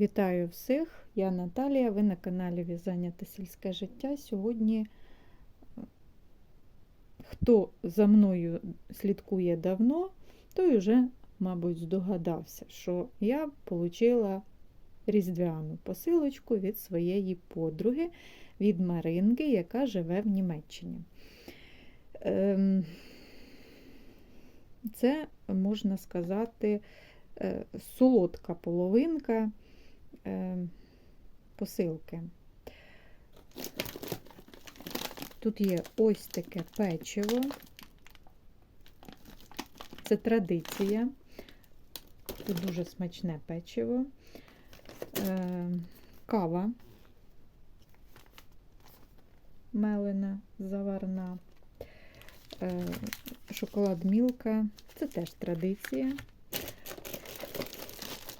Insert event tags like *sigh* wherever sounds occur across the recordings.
Вітаю всіх! Я Наталія, ви на каналі В'язання та сільське життя. Сьогодні, е, хто за мною слідкує давно, той вже, мабуть, здогадався, що я отримала різдвяну посилочку від своєї подруги, від Маринки, яка живе в Німеччині. Ем, Це, можна сказати, е, солодка половинка посилки. Тут є ось таке печиво. Це традиція. Тут дуже смачне печиво. Е, Кава мелена, заварна, е, шоколад Мілка. Це теж традиція.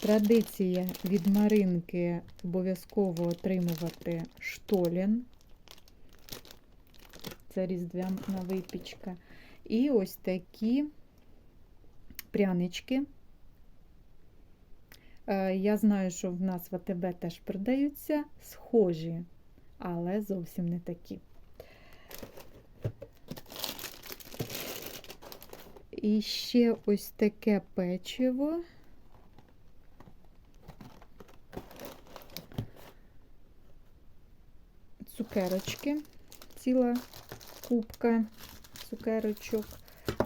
Традиція від Маринки обов'язково отримувати штолін. Це різдвяна випічка. І ось такі прянички. Е, Я знаю, що в нас в АТБ теж продаються схожі, але зовсім не такі. І ще ось таке печиво. Цукерочки, ціла кубка цукерочок.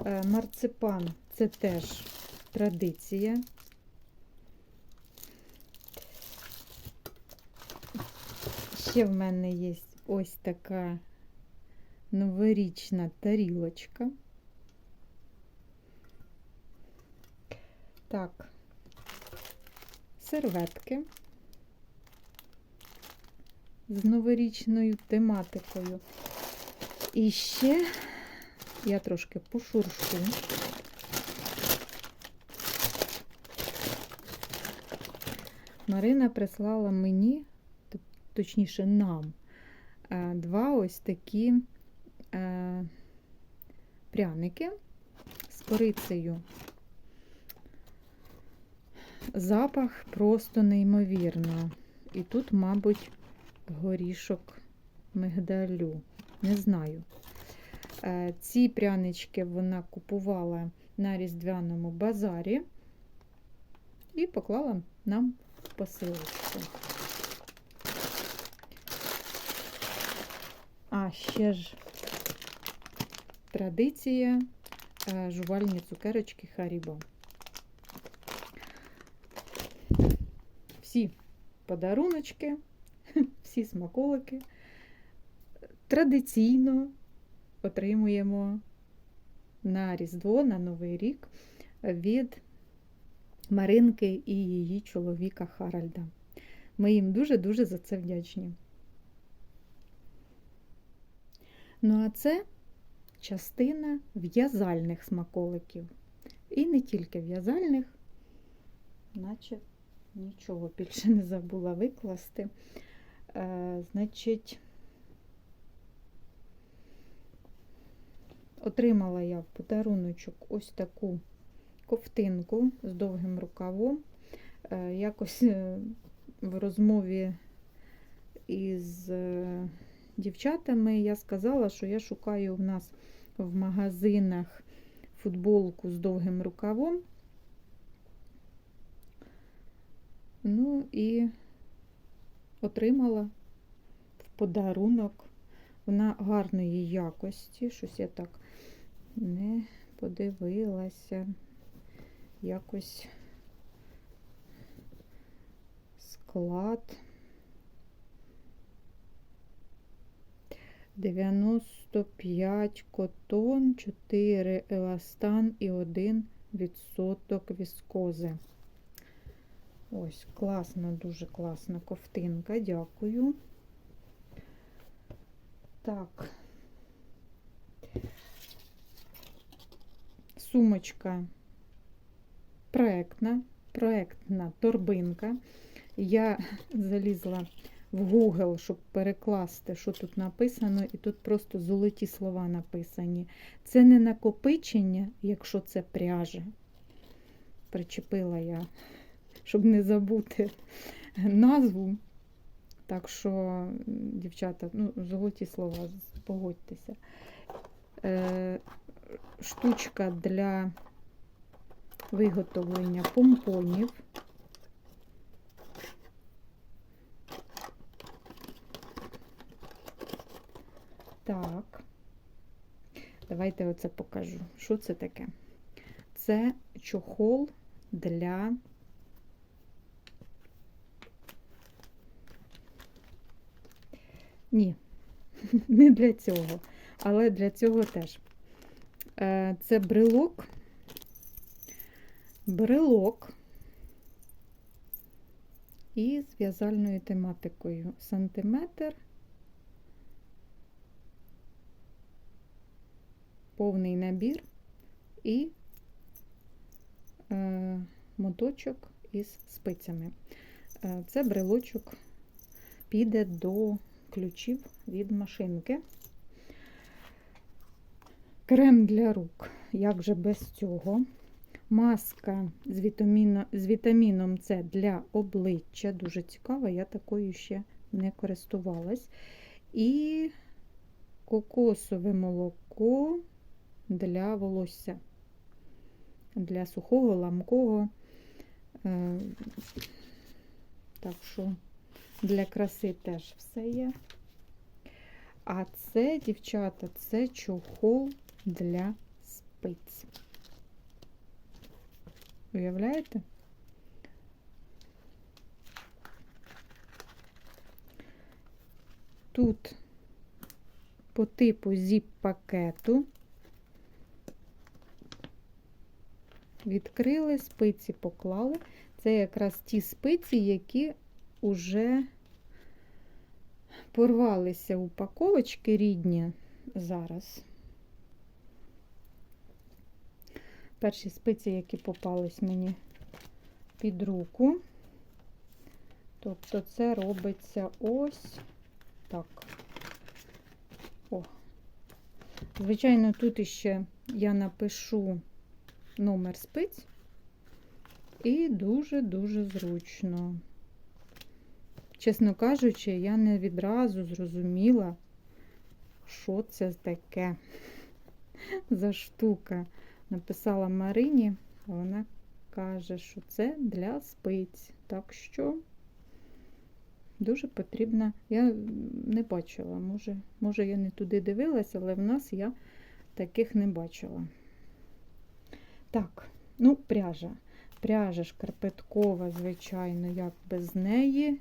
Е, Марципан це теж традиція. Ще в мене є ось така новорічна тарілочка. Так, серветки з новорічною тематикою. І ще я трошки пошуршу. Марина прислала мені, точніше, нам, е, два ось такі е, пряники з корицею. Запах просто неймовірно. І тут, мабуть, горішок мигдалю. Не знаю. Е, Ці прянички вона купувала на різдвяному базарі і поклала нам посилочку. А ще ж традиція е, жувальні цукерочки Харібо. Всі подаруночки, всі смаколики традиційно отримуємо на Різдво, на Новий рік від Маринки і її чоловіка Харальда. Ми їм дуже-дуже за це вдячні. Ну, а це частина в'язальних смаколиків. І не тільки в'язальних, наче нічого більше не забула викласти. Е, Значить, отримала я в подаруночок ось таку ковтинку з довгим рукавом. Е, Якось е, в розмові із е, дівчатами я сказала, що я шукаю в нас в магазинах футболку з довгим рукавом. Ну і отримала в подарунок. Вона гарної якості, щось я так не подивилася. Якось склад 95 котон, 4 еластан і 1 відсоток віскози. Ось, класна, дуже класна ковтинка, дякую. Так. Сумочка проектна, проектна торбинка. Я залізла в Google, щоб перекласти, що тут написано, і тут просто золоті слова написані. Це не накопичення, якщо це пряжа. Причепила я, щоб не забути. назву. Так що, дівчата, ну, золоті слова, погодьтеся. Е, штучка для виготовлення помпонів. Так. Давайте оце покажу. Що це таке? Це чохол для Ні, *laughs* не для цього, але для цього теж. Е, Це брелок. Брелок із в'язальною тематикою. Сантиметр. Повний набір і е, моточок із спицями. Е, Це брелочок піде до ключів від машинки. Крем для рук. Як же без цього? Маска з, вітаміно, з вітаміном С для обличчя. Дуже цікава, я такою ще не користувалась. І кокосове молоко для волосся. Для сухого, ламкого. Е, Так що для краси теж все є. А це, дівчата, це чохол для спиць. Уявляєте? Тут по типу зіп-пакету відкрили, спиці поклали. Це якраз ті спиці, які уже порвалися упаковочки рідні зараз. Перші спиці, які попались мені під руку. Тобто це робиться ось так. О. Звичайно, тут іще я напишу номер спиць і дуже-дуже зручно. Чесно кажучи, я не відразу зрозуміла, що це таке *laughs* за штука. Написала Марині, а вона каже, що це для спиць. Так що дуже потрібна. Я не бачила, може, може я не туди дивилася, але в нас я таких не бачила. Так, ну, пряжа. Пряжа шкарпеткова, звичайно, як без неї.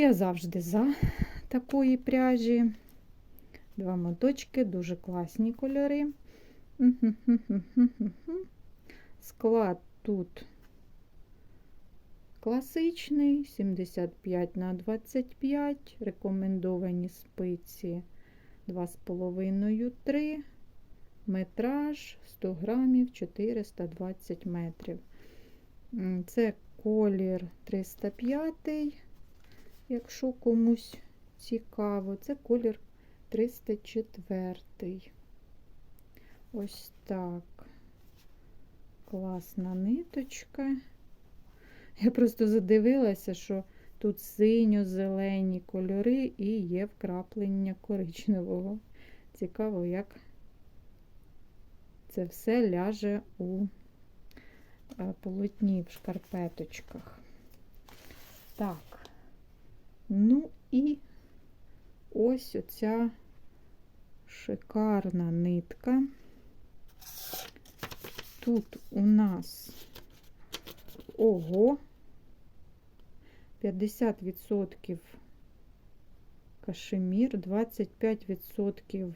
Я завжди за такої пряжі. Два моточки, дуже класні кольори. Склад тут класичний, 75 на 25, рекомендовані спиці 2,5-3, метраж 100 грамів 420 метрів. Це колір 305, якщо комусь цікаво, це колір 304. Ось так. Класна ниточка. Я просто задивилася, що тут синьо-зелені кольори і є вкраплення коричневого. Цікаво, як це все ляже у полотні в шкарпеточках. Так, ну і ось оця шикарна нитка. Тут у нас ого 50% кашемір, 25%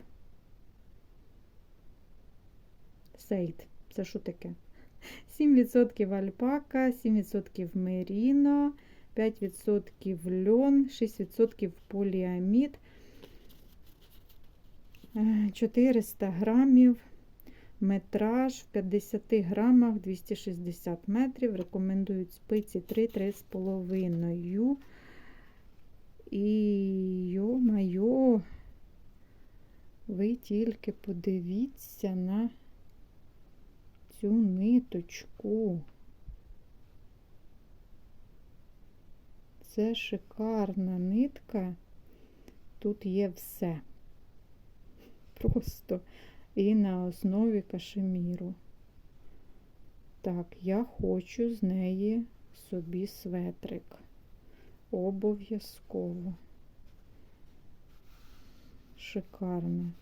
сейд. Це що таке? 7% альпака, 7% меріно, 5% льон, 6% поліамід, 400 грамів, метраж в 50 грамах 260 метрів. Рекомендують спиці 3-3,5. І йо-майо, ви тільки подивіться на цю ниточку. Це шикарна нитка. Тут є все. Просто і на основі кашеміру. Так, я хочу з неї собі светрик. Обов'язково. Шикарно.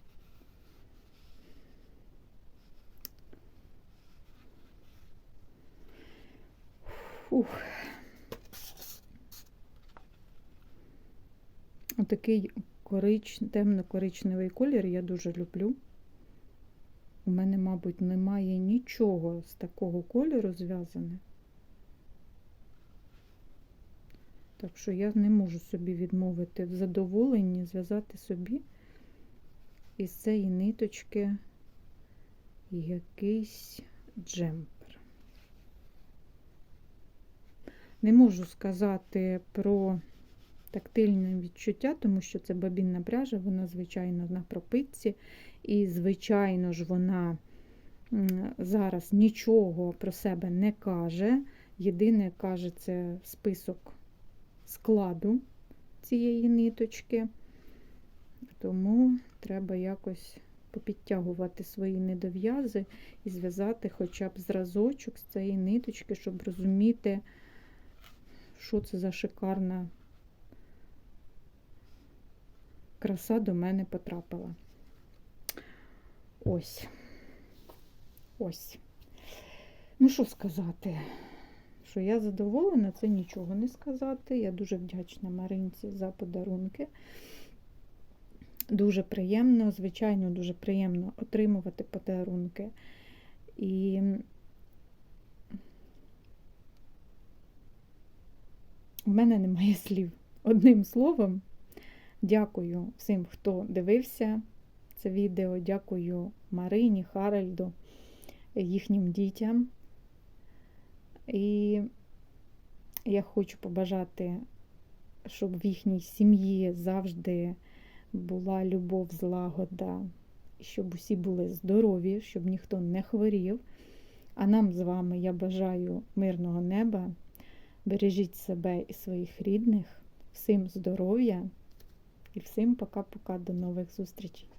Фух. Отакий корич, темно-коричневий колір я дуже люблю. У мене, мабуть, немає нічого з такого кольору зв'язане. Так що я не можу собі відмовити в задоволенні зв'язати собі із цієї ниточки якийсь джемпер. Не можу сказати про тактильне відчуття, тому що це бабінна пряжа, вона, звичайно, на пропитці. І, звичайно ж, вона зараз нічого про себе не каже. Єдине каже, це список складу цієї ниточки. Тому треба якось попідтягувати свої недов'язи і зв'язати хоча б зразочок з цієї ниточки, щоб розуміти, що це за шикарна краса до мене потрапила. Ось. Ось. Ну, що сказати? Що я задоволена, це нічого не сказати. Я дуже вдячна Маринці за подарунки. Дуже приємно, звичайно, дуже приємно отримувати подарунки. І в мене немає *laughs* слів. Одним словом, дякую всім, хто дивився це відео. Дякую Марині, Харальду, їхнім дітям. І я хочу побажати, щоб в їхній сім'ї завжди була любов, злагода, щоб усі були здорові, щоб ніхто не хворів. А нам з вами я бажаю мирного неба. Бережіть себе і своїх рідних, всім здоров'я і всім пока-пока, до нових зустрічей.